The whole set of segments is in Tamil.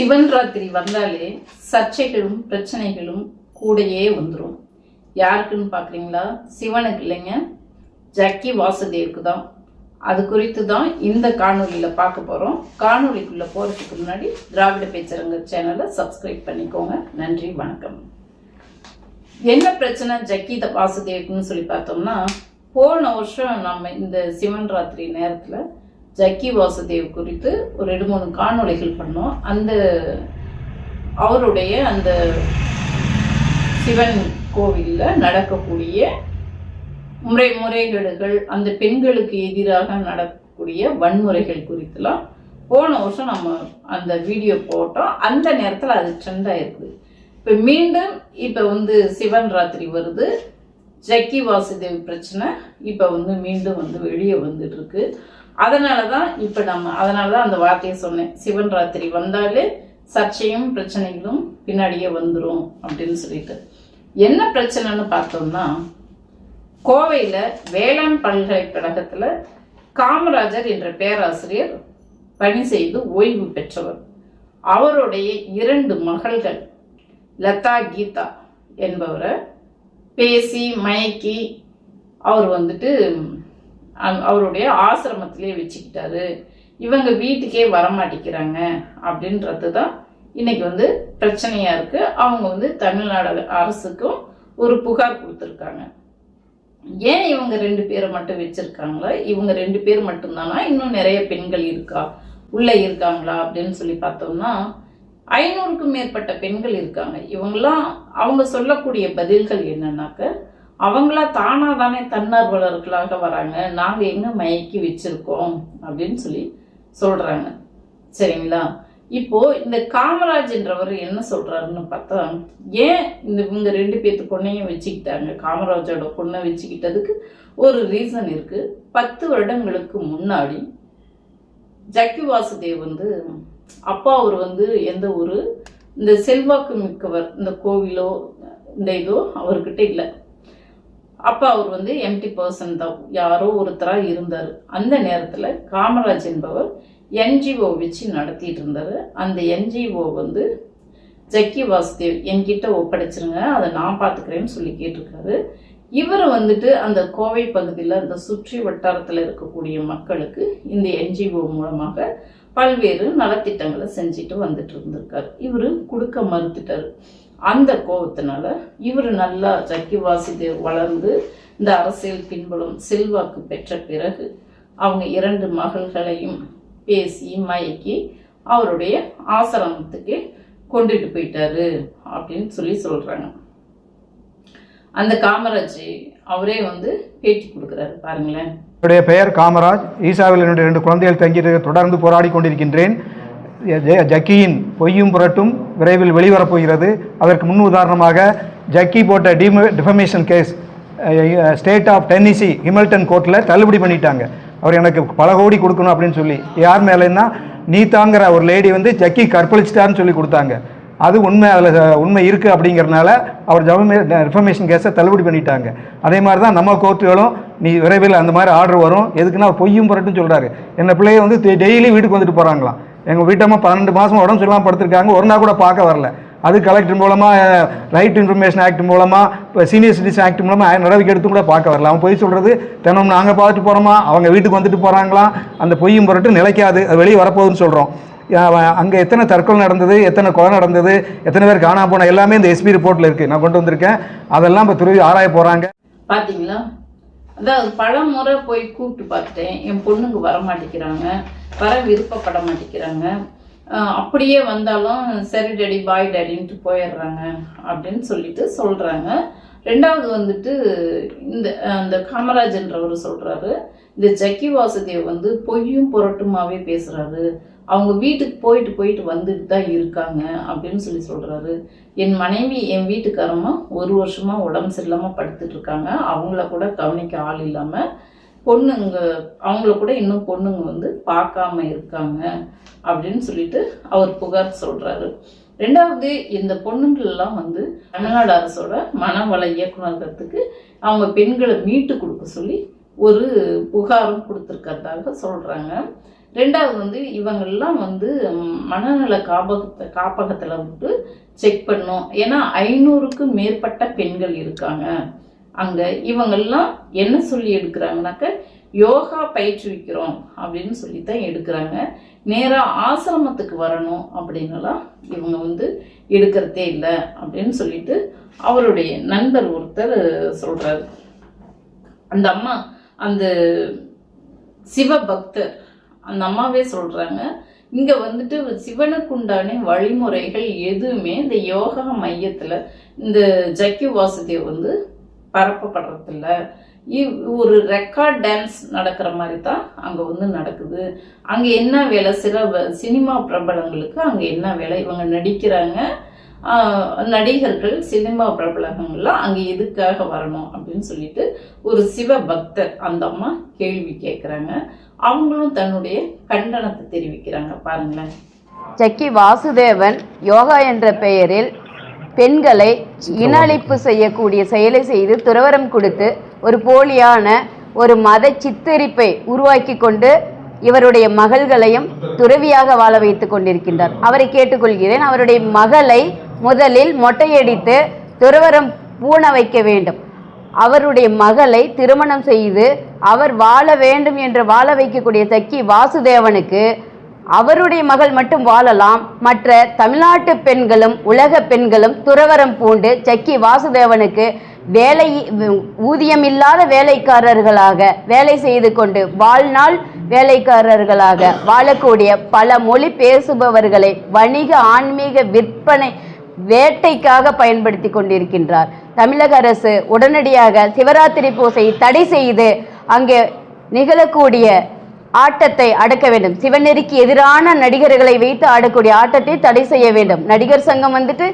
சிவன் ராத்திரி வந்தாலே சர்ச்சைகளும் பிரச்சனைகளும் கூடயே வந்துடும் யாருக்குன்னு பார்க்குறீங்களா சிவனுக்கு இல்லைங்க. ஜக்கி வாசுதேவுக்கு தான். அது குறித்து தான் இந்த காணொலியில் பார்க்க போகிறோம் காணொளிக்குள்ளே போகிறதுக்கு முன்னாடி திராவிட பேச்சரங்க சேனலை சப்ஸ்கிரைப் பண்ணிக்கோங்க. நன்றி வணக்கம். என்ன பிரச்சனை ஜக்கி த வாசுதேவுக்குன்னு சொல்லி பார்த்தோம்னா போன வருஷம் நம்ம இந்த சிவன் ராத்திரி நேரத்தில் ஜக்கி வாசுதேவ் குறித்து ஒரு ரெண்டு மூணு காணொளிகள் பண்ணோம். அந்த அவருடைய அந்த சிவன் கோவிலில் நடக்கக்கூடிய முறை முறைகேடுகள் அந்த பெண்களுக்கு எதிராக நடக்கக்கூடிய வன்முறைகள் குறித்துலாம் போன வருஷம் நம்ம அந்த வீடியோ போட்டோம். அந்த நேரத்தில் அது ட்ரெண்டாக இருக்குது இப்போ மீண்டும் இப்போ வந்து சிவன் ராத்திரி வருது. ஜக்கி வாசுதேவ் பிரச்சனை இப்போ வந்து மீண்டும் வந்து வெளியே வந்துட்டு இருக்கு. அதனால தான் இப்போ நம்ம அதனால தான் அந்த வார்த்தையை சொன்னேன். சிவன் ராத்திரி வந்தாலே சர்ச்சையும் பிரச்சனைகளும் பின்னாடியே வந்துடும் அப்படின்னு சொல்லிட்டு. என்ன பிரச்சனைன்னு பார்த்தோம்னா கோவையில் வேளாண் பல்கலைக்கழகத்தில் காமராஜர் என்ற பேராசிரியர் பணி செய்து ஓய்வு பெற்றவர். அவருடைய இரண்டு மகள்கள் லதா கீதா என்பவரை பேசி மயக்கி அவர் வந்துட்டு அவருடைய ஆசிரமத்திலே வச்சுக்கிட்டாரு. இவங்க வீட்டுக்கே வரமாட்டேங்கிறாங்க அப்படின்றது தான் இன்னைக்கு வந்து பிரச்சனையா இருக்கு. அவங்க வந்து தமிழ்நாடு அரசுக்கும் ஒரு புகார் கொடுத்துருக்காங்க. ஏன் இவங்க ரெண்டு பேரை மட்டும் வச்சிருக்காங்களா? இவங்க ரெண்டு பேர் மட்டும்தானா? இன்னும் நிறைய பெண்கள் இருக்கா? உள்ள இருக்காங்களா? அப்படின்னு சொல்லி பார்த்தோம்னா ஐநூறுக்கும் மேற்பட்ட பெண்கள் இருக்காங்க. இவங்கெல்லாம் அவங்க சொல்லக்கூடிய பதில்கள் என்னன்னாக்க அவங்களா தானா தானே தன்னார்வலர்களாக வராங்க. நாங்க எங்க மயக்கி வச்சிருக்கோம் அப்படின்னு சொல்லி சொல்றாங்க. சரிங்களா? இப்போ இந்த காமராஜன்றவர் என்ன சொல்றாருன்னு பார்த்தா ஏன் இந்த இவங்க ரெண்டு பேர்த்து பொண்ணையும் வச்சுக்கிட்டாங்க? காமராஜோட பொண்ணை வச்சுக்கிட்டதுக்கு ஒரு ரீசன் இருக்கு. பத்து வருடங்களுக்கு முன்னாடி ஜக்கி வாசுதேவ் வந்து அப்பா அவர் வந்து எந்த ஒரு இந்த செல்வாக்கு மிக்கவர் இந்த கோவிலோ இந்த இதோ அவர்கிட்ட இல்லை. அப்போ அவர் வந்து எம்டி பர்சன் தான். யாரோ ஒருத்தராக இருந்தார். அந்த நேரத்தில் காமராஜ் என்பவர் என்ஜிஓ வச்சு நடத்திட்டு இருந்தார். அந்த என்ஜிஓ வந்து ஜக்கி வாசுதேவ் என்கிட்ட ஒப்படைச்சிருங்க. அதை நான் பார்த்துக்கிறேன்னு சொல்லி கேட்டிருக்காரு. இவர் வந்துட்டு அந்த கோவை பகுதியில் அந்த சுற்றி வட்டாரத்தில் இருக்கக்கூடிய மக்களுக்கு இந்த என்ஜிஓ மூலமாக பல்வேறு நலத்திட்டங்களை செஞ்சுட்டு வந்துட்டு இருந்திருக்காரு. இவர் கொடுக்க மறுத்துட்டார். அந்த கோபத்தினால இவர் நல்லா ஜக்கி வாசுதேவ் வளர்ந்து இந்த அரசியல் பின்புலம் செல்வாக்கு பெற்ற பிறகு அவங்க இரண்டு மகள்களையும் பேசி மயக்கி அவருடைய ஆசிரமத்துக்கு கொண்டுட்டு போயிட்டாரு அப்படின்னு சொல்லி சொல்கிறாங்க அந்த காமராஜ் அவரே வந்து பேட்டி கொடுக்குறாரு பாருங்களேன். என்னுடைய பெயர் காமராஜ். ஈசாவில் என்னுடைய ரெண்டு குழந்தைகள் தங்கி தொடர்ந்து போராடி கொண்டிருக்கின்றேன். ஜக்கியின் பொய்யும் புரட்டும் விரைவில் வெளிவரப்போகிறது. அதற்கு முன் உதாரணமாக ஜக்கி போட்ட டிம defamation case State of Tennessee Hamilton கோர்ட்டில் தள்ளுபடி பண்ணிட்டாங்க. அவர் எனக்கு பல கோடி கொடுக்கணும் அப்படின்னு சொல்லி. யார் மேலேன்னா நீதாங்கிற ஒரு லேடி வந்து ஜக்கி கற்பழிச்சிட்டாருன்னு சொல்லி கொடுத்தாங்க. அது உண்மை அதில் உண்மை இருக்குது அப்படிங்கிறனால அவர் ஜவமே ரிஃபர்மேஷன் கேஸை தள்ளுபடி பண்ணிட்டாங்க. அதே மாதிரி தான் நம்ம கோர்ட்டுகளும் நீ விரைவில் அந்த மாதிரி ஆர்டர் வரும். எதுக்குன்னா பொய்யும் புரட்டும் சொல்கிறாரு என்ன பிள்ளைய வந்து டெய்லி வீட்டுக்கு வந்துட்டு போகிறாங்களாம் எங்கள் வீட்டம்மா பன்னெண்டு மாதம் உடம்பு சரியில்லாமல் படுத்திருக்காங்க. ஒரு நாள் கூட பார்க்க வரல. அது கலெக்டர் மூலமாக ரைட் இன்ஃபர்மேஷன் ஆக்ட் மூலமாக இப்போ சீனியர் சிட்டிசன் ஆக்ட் மூலமாக நடவடிக்கை எடுத்து கூட பார்க்க வரல. அவன் பொய் சொல்கிறது தினம் நாங்கள் பார்த்துட்டு போகிறோமா அவங்க வீட்டுக்கு வந்துட்டு போகிறாங்களாம் அந்த பொய்யும் பொருட்டு நிலைக்காது. அது வெளியே வரப்போகுதுன்னு சொல்கிறோம் அங்கே எத்தனை தற்கொலை நடந்தது எத்தனை கொலை நடந்தது எத்தனை பேர் காணாம போன எல்லாமே இந்த எஸ்பி ரிப்போர்ட்டில் இருக்குது நான் கொண்டு வந்திருக்கேன். அதெல்லாம் இப்போ துருவி ஆராய போகிறாங்க பாத்தீங்களா? அதாவது பல முறை போய் கூப்பிட்டு பார்த்துட்டேன். என் பொண்ணுங்க வர மாட்டேங்கிறாங்க வர விருப்பப்பட மாட்டேங்கிறாங்க அப்படியே வந்தாலும் சரி டேடி பாய் டேடின்ட்டு போயிடுறாங்க. அப்படின்னு சொல்லிட்டு சொல்கிறாங்க ரெண்டாவது வந்துட்டு இந்த அந்த காமராஜன்றவர் சொல்கிறாரு இந்த ஜக்கி வாசுதேவ் வந்து பொய்யும் புரட்டுமாவே பேசுகிறாரு அவங்க வீட்டுக்கு போயிட்டு போயிட்டு வந்துட்டு தான் இருக்காங்க அப்படின்னு சொல்லி சொல்கிறாரு என் மனைவி என் வீட்டுக்காரமா ஒரு வருஷமா உடம்பு சரியில்லாம படுத்துட்டு இருக்காங்க. அவங்கள கூட கவனிக்க ஆள் இல்லாம பொண்ணுங்க அவங்கள கூட இன்னும் பொண்ணுங்க வந்து பார்க்காம இருக்காங்க அப்படின்னு சொல்லிட்டு அவர் புகார் சொல்றாரு. ரெண்டாவது இந்த பொண்ணுங்களெல்லாம் வந்து தமிழ்நாடு அரசோட மனவள இயக்குநரகத்துக்கு அவங்க பெண்களை மீட்டு கொடுக்க சொல்லி ஒரு புகாரும் கொடுத்துருக்கறதாக சொல்றாங்க. ரெண்டாவது வந்து இவங்கெல்லாம் வந்து மனநல காப்பகத்தை காப்பகத்தில் விட்டு செக் பண்ணோம் ஏன்னா ஐநூறுக்கும் மேற்பட்ட பெண்கள் இருக்காங்க. அங்கே இவங்கெல்லாம் என்ன சொல்லி எடுக்கிறாங்கனாக்க யோகா பயிற்றுவிக்கிறோம் அப்படின்னு சொல்லி தான் எடுக்கிறாங்க. நேராக ஆசிரமத்துக்கு வரணும் அப்படின்னுலாம் இவங்க வந்து எடுக்கிறதே இல்லை அப்படின்னு சொல்லிட்டு அவருடைய நண்பர் ஒருத்தர் சொல்கிறாரு அந்த அம்மா அந்த சிவபக்தர் அந்த அம்மாவே சொல்கிறாங்க இங்கே வந்துட்டு சிவனுக்கு உண்டான வழிமுறைகள் எதுவுமே இந்த யோகா மையத்தில் இந்த ஜக்கி வாசுதேவ் வந்து பரப்பப்படுறதில்ல. இ- ஒரு ரெக்கார்ட் டான்ஸ் நடக்கிற மாதிரி தான் அங்கே வந்து நடக்குது. அங்கே என்ன வேலை? சில சினிமா பிரபலங்களுக்கு அங்கே என்ன வேலை? இவங்க நடிக்கிறாங்க. நடிகர்கள் சினிமா பிரபலங்கள்லாம் அங்கே எதுக்காக வரணும் அப்படின்னு சொல்லிட்டு ஒரு சிவ பக்தர் அந்த அம்மா கேள்வி கேட்குறாங்க அவங்களும் தன்னுடைய கண்டனத்தை தெரிவிக்கிறாங்க பாருங்களேன். ஜக்கி வாசுதேவன் யோகா என்ற பெயரில் பெண்களை இனஅழிப்பு செய்யக்கூடிய செயலை செய்து துறவரம் கொடுத்து ஒரு போலியான ஒரு மத சித்தரிப்பை உருவாக்கி கொண்டு இவருடைய மகள்களையும் துறவியாக வாழ வைத்துக் கொண்டிருக்கின்றார். அவரை கேட்டுக்கொள்கிறேன். அவருடைய மகளை முதலில் மொட்டையடித்து துறவரம் பூண வைக்க வேண்டும். அவருடைய மகளை திருமணம் செய்து அவர் வாழ வேண்டும் என்று வாழ வைக்கக்கூடிய சக்கி வாசுதேவனுக்கு அவருடைய மகள் மட்டும் வாழலாம். மற்ற தமிழ்நாட்டு பெண்களும் உலக பெண்களும் துறவரம் பூண்டு சக்கி வாசுதேவனுக்கு வேலை ஊதியம் இல்லாத வேலைக்காரர்களாக வேலை செய்து கொண்டு வாழ்நாள் வேலைக்காரர்களாக வாழக்கூடிய பல மொழி பேசுபவர்களை வணிக ஆன்மீக விற்பனை வேட்டைக்காக பயன்படுத்தி கொண்டிருக்கின்றார். தமிழக அரசு உடனடியாக சிவராத்திரி பூசை தடை செய்து அங்கே நிகழக்கூடிய ஆட்டத்தை அடக்க வேண்டும். சிவநெறிக்கு எதிரான நடிகர்களை வைத்து ஆடக்கூடிய ஆட்டத்தை தடை செய்ய வேண்டும். நடிகர் சங்கம் வந்துட்டு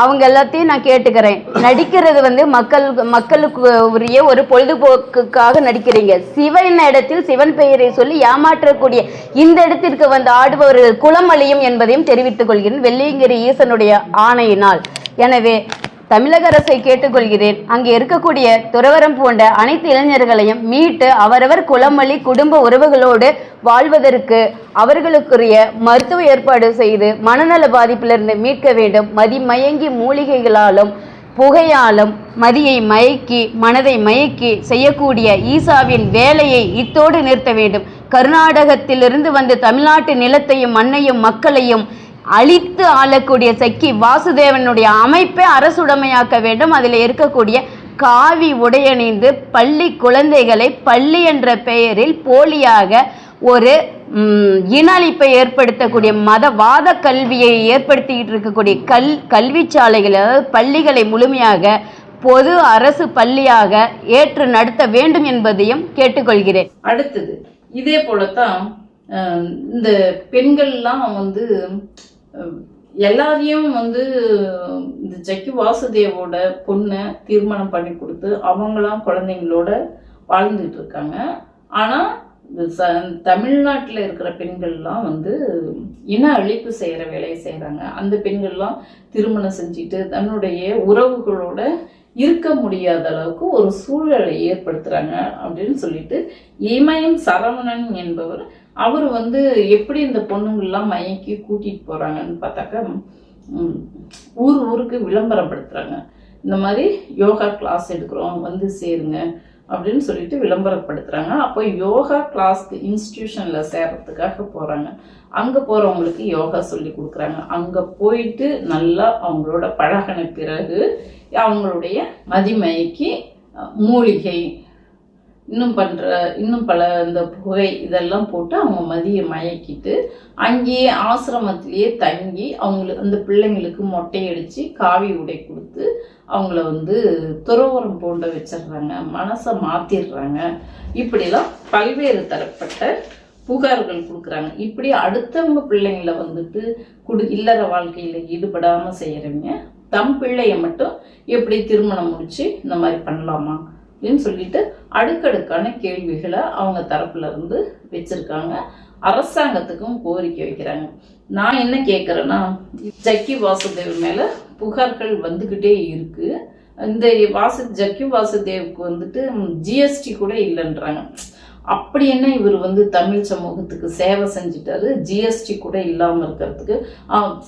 அவங்க எல்லாத்தையும் நான் கேட்டுக்கிறேன். நடிக்கிறது வந்து மக்கள் மக்களுக்கு உரிய ஒரு பொழுதுபோக்குக்காக நடிக்கிறீங்க. சிவன் இடத்தில் சிவன் பெயரை சொல்லி ஏமாற்றக்கூடிய இந்த இடத்திற்கு வந்து ஆடுபவர்கள் குளம் அழியும் என்பதையும் தெரிவித்துக் கொள்கிறேன். வெள்ளியங்கிரி ஈசனுடைய ஆணையினால். எனவே தமிழக அரசை கேட்டுக்கொள்கிறேன். அங்கே இருக்கக்கூடிய துறவரம் போன்ற அனைத்து இளைஞர்களையும் மீட்டு அவரவர் குலமொழி குடும்ப உறவுகளோடு வாழ்வதற்கு அவர்களுக்குரிய மருத்துவ ஏற்பாடு செய்து மனநல பாதிப்பிலிருந்து மீட்க வேண்டும். மதிமயங்கி மூலிகைகளாலும் புகையாலும் மதியை மயக்கி மனதை மயக்கி செய்யக்கூடிய ஈசாவின் வேலையை இத்தோடு நிறுத்த வேண்டும். கர்நாடகத்திலிருந்து வந்து தமிழ்நாட்டு நிலத்தையும் மண்ணையும் மக்களையும் அழித்து ஆளக்கூடிய சக்கி வாசுதேவனுடைய அமைப்பை அரசுடைமையாக்க வேண்டும். அதில் இருக்கக்கூடிய காவி உடையணிந்து பள்ளி குழந்தைகளை பள்ளி என்ற பெயரில் போலியாக ஒரு ம், இன அழிப்பை ஏற்படுத்தக்கூடிய மதவாத கல்வியை ஏற்படுத்திக்கிட்டு இருக்கக்கூடிய கல் கல்வி சாலைகள் அதாவது பள்ளிகளை முழுமையாக பொது அரசு பள்ளியாக ஏற்று நடத்த வேண்டும் என்பதையும் கேட்டுக்கொள்கிறேன். அடுத்தது இதே போலத்தான் இந்த பெண்கள்லாம் வந்து எல்லாரையும் வந்து இந்த ஜக்கி வாசுதேவோட பொண்ணை திருமணம் பண்ணி கொடுத்து அவங்களாம் குழந்தைங்களோட வாழ்ந்துட்டு இருக்காங்க. ஆனால் தமிழ்நாட்டில் இருக்கிற பெண்கள்லாம் வந்து இன அழிப்பு செய்கிற வேலையை செய்கிறாங்க அந்த பெண்கள்லாம் திருமணம் செஞ்சுட்டு தன்னுடைய உறவுகளோட இருக்க முடியாத அளவுக்கு ஒரு சூழலை ஏற்படுத்துகிறாங்க அப்படின்னு சொல்லிட்டு இமயம் சரவணன் என்பவர் அவர் வந்து எப்படி இந்த பொண்ணுங்கள்லாம் மயக்கி கூட்டிகிட்டு போகிறாங்கன்னு பார்த்தாக்கா ஊர் ஊருக்கு விளம்பரப்படுத்துறாங்க. இந்த மாதிரி யோகா கிளாஸ் எடுக்கிறோம் வந்து சேருங்க அப்படின்னு சொல்லிட்டு விளம்பரப்படுத்துகிறாங்க அப்போ யோகா கிளாஸ்க்கு இன்ஸ்டிடியூஷனில் சேர்றதுக்காக போகிறாங்க அங்கே போகிறவங்களுக்கு யோகா சொல்லி கொடுக்குறாங்க. அங்கே போயிட்டு நல்லா அவங்களோட பழகின பிறகு அவங்களுடைய மதிமயக்கி மூலிகை இன்னும் பண்ணுற இன்னும் பல இந்த புகை இதெல்லாம் போட்டு அவங்க மதிய மயக்கிட்டு அங்கேயே ஆசிரமத்திலேயே தங்கி அவங்களுக்கு அந்த பிள்ளைங்களுக்கு மொட்டை காவி உடை கொடுத்து அவங்கள வந்து துறவரம் போண்ட வச்சிடுறாங்க மனசை மாத்திடுறாங்க. இப்படிலாம் பல்வேறு தரப்பட்ட புகார்கள் கொடுக்குறாங்க. இப்படி அடுத்தவங்க பிள்ளைங்களை வந்துட்டு குடு இல்லற வாழ்க்கையில் ஈடுபடாமல் செய்கிறவங்க தம் பிள்ளைய மட்டும் எப்படி திருமணம் முடித்து இந்த மாதிரி பண்ணலாமா? அப்படின்னு சொல்லிட்டு அடுக்கடுக்கான கேள்விகளை அவங்க தரப்புல இருந்து வச்சிருக்காங்க. அரசாங்கத்துக்கும் கோரிக்கை வைக்கிறாங்க. நான் என்ன கேட்குறேன்னா ஜக்கி வாசுதேவ் மேலே புகார்கள் வந்துக்கிட்டே இருக்கு. இந்த வாசு ஜக்கி வாசுதேவுக்கு வந்துட்டு ஜிஎஸ்டி கூட இல்லைன்றாங்க. அப்படி என்ன இவர் வந்து தமிழ் சமூகத்துக்கு சேவை செஞ்சுட்டாரு? ஜிஎஸ்டி கூட இல்லாமல் இருக்கிறதுக்கு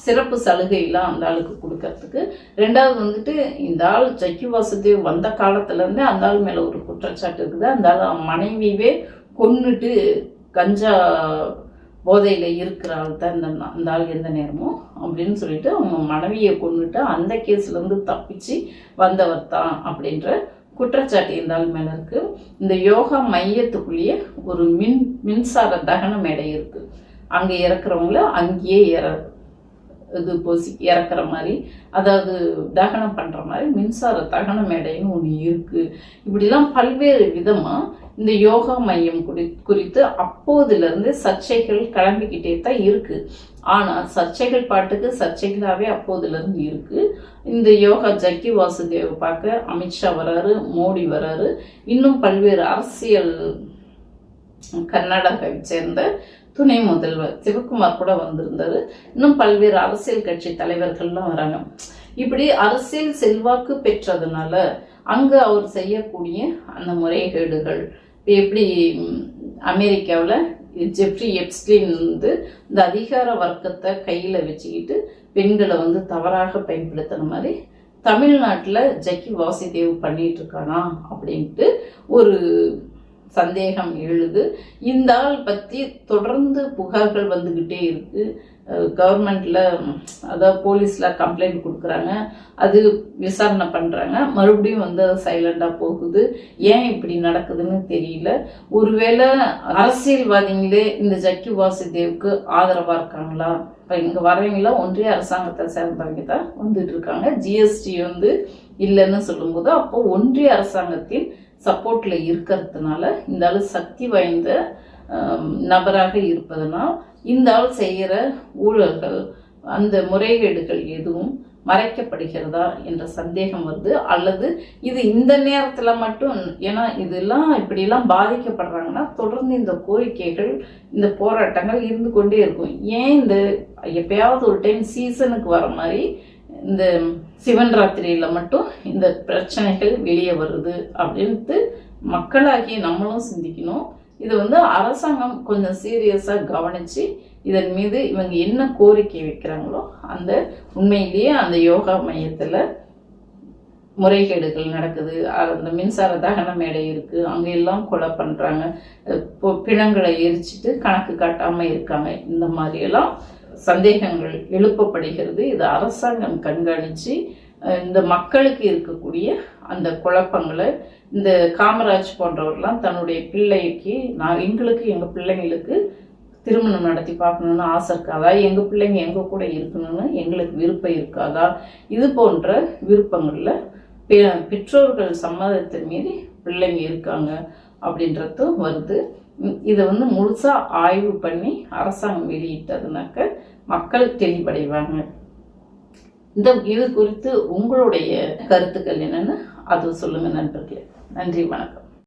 சிறப்பு சலுகையெல்லாம் அந்த ஆளுக்கு கொடுக்கறதுக்கு. ரெண்டாவது வந்துட்டு இந்த ஆள் சக்கி வாசுதேவ் வந்த காலத்துலேருந்தே அந்த ஆள் மேலே ஒரு குற்றச்சாட்டு இருக்குது. அந்த ஆள் மனைவியவே கொன்னுட்டு கஞ்சா போதையில் இருக்கிற ஆள் தான் இந்த அந்த ஆள் எந்த நேரமும் அப்படின்னு சொல்லிட்டு அவங்க மனைவியை கொண்டுட்டு அந்த கேஸ்லேருந்து தப்பிச்சு வந்தவர் தான் அப்படின்ற குற்றச்சாட்டு இருந்தால் மேலே இருக்கு இந்த யோகா மையத்துக்குள்ளேயே ஒரு மின் மின்சார தகன மேடை இருக்கு. அங்கே இறக்குறவங்கள அங்கேயே இற இது பொசி இறக்குற மாதிரி. அதாவது தகனம் பண்ணுற மாதிரி மின்சார தகன மேடைன்னு ஒன்று இருக்கு. இப்படிலாம் பல்வேறு விதமாக இந்த யோகா மையம் குறி குறித்து அப்போதிலிருந்து சர்ச்சைகள் கிளம்பிக்கிட்டே தான் இருக்கு. ஆனால் சர்ச்சைகள் பாட்டுக்கு சர்ச்சைகளாகவே அப்போதிலிருந்து இருக்கு. இந்த யோகா ஜக்கி வாசுதேவ் பார்க்க அமித்ஷா வராரு மோடி வராரு. இன்னும் பல்வேறு அரசியல் கர்நாடகாவை சேர்ந்த துணை முதல்வர் சிவகுமார் கூட வந்திருந்தாரு. இன்னும் பல்வேறு அரசியல் கட்சி தலைவர்கள்லாம் வராங்க. இப்படி அரசியல் செல்வாக்கு பெற்றதுனால அங்கு அவர் செய்யக்கூடிய அந்த முறைகேடுகள் எப்படி அமெரிக்காவில் ஜெஃப்ரி எப்ஸ்டின் வந்து இந்த அதிகார வர்க்கத்தை கையில் வச்சுக்கிட்டு பெண்களை வந்து தவறாக பயன்படுத்துகிற மாதிரி தமிழ்நாட்டில் ஜக்கி வாசிதேவ் பண்ணிகிட்டு இருக்கானா அப்படின்ட்டு ஒரு சந்தேகம் எழுது. இந்த ஆள் பற்றி தொடர்ந்து புகார்கள் வந்துக்கிட்டே இருக்குது கவர்மெண்ட்டில் அதாவது போலீஸில் கம்ப்ளைண்ட் கொடுக்குறாங்க. அது விசாரணை பண்ணுறாங்க மறுபடியும் வந்து அது சைலண்டாக போகுது. ஏன் இப்படி நடக்குதுன்னு தெரியல. ஒருவேளை அரசியல்வாதிகளே இந்த ஜக்கி வாசுதேவுக்கு ஆதரவாக இருக்காங்களா? இப்போ இங்கே வரவங்களாம் ஒன்றிய அரசாங்கத்தை சேர்ந்தவங்க தான் வந்துட்டு இருக்காங்க. ஜிஎஸ்டி வந்து இல்லைன்னு சொல்லும்போது அப்போ ஒன்றிய அரசாங்கத்தின் சப்போர்ட்டில் இருக்கிறதுனால இந்த ஆள் சக்தி வாய்ந்த நபராக இருப்பதனால் இந்த ஆள் செய்கிற ஊழல்கள் அந்த முறைகேடுகள் எதுவும் மறைக்கப்படுகிறதா என்ற சந்தேகம் வருது. அல்லது இது இந்த நேரத்தில் மட்டும் ஏன்னா இதெல்லாம் இப்படிலாம் பாதிக்கப்படுறாங்கன்னா தொடர்ந்து இந்த கோரிக்கைகள் இந்த போராட்டங்கள் இருந்து கொண்டே இருக்கும். ஏன் இந்த எப்பயாவது ஒரு டைம் சீசனுக்கு வர மாதிரி இந்த சிவன் ராத்திரியில் மட்டும் இந்த பிரச்சனைகள் வெளியே வருது அப்படின்ட்டு மக்களாகி நம்மளும் சிந்திக்கணும். இது வந்து அரசாங்கம் கொஞ்சம் சீரியஸாக கவனித்து இதன் மீது இவங்க என்ன கோரிக்கை வைக்கிறாங்களோ அந்த உண்மையிலேயே அந்த யோகா மையத்தில் முறைகேடுகள் நடக்குது. அந்த மின்சார தகன மேடை இருக்குது அங்கே எல்லாம் கொலை பண்ணுறாங்க இப்போ பிணங்களை எரிச்சிட்டு கணக்கு காட்டாமல் இருக்காங்க. இந்த மாதிரியெல்லாம் சந்தேகங்கள் எழுப்பப்படுகிறது. இது அரசாங்கம் கண்காணித்து இந்த மக்களுக்கு இருக்கக்கூடிய அந்த குழப்பங்களை இந்த காமராஜ் போன்றவர்லாம் தன்னுடைய பிள்ளைக்கு நான் எங்களுக்கு எங்கள் பிள்ளைங்களுக்கு திருமணம் நடத்தி பார்க்கணும்னு ஆசை இருக்காதா? எங்கள் பிள்ளைங்க எங்கள் கூட இருக்கணும்னு எங்களுக்கு விருப்பம் இருக்காதா? இது போன்ற விருப்பங்களில் பெ- பெற்றோர்கள் சம்மதத்தின் மீறி பிள்ளைங்க இருக்காங்க அப்படின்றதும் வருது. இதை வந்து முழுசாக ஆய்வு பண்ணி அரசாங்கம் வெளியிட்டதுனாக்க மக்கள் தெளிவடைவாங்க. இந்த இது குறித்து உங்களுடைய கருத்துக்கள் என்னன்னு அது சொல்லுங்க நண்பர்களே. நன்றி வணக்கம்.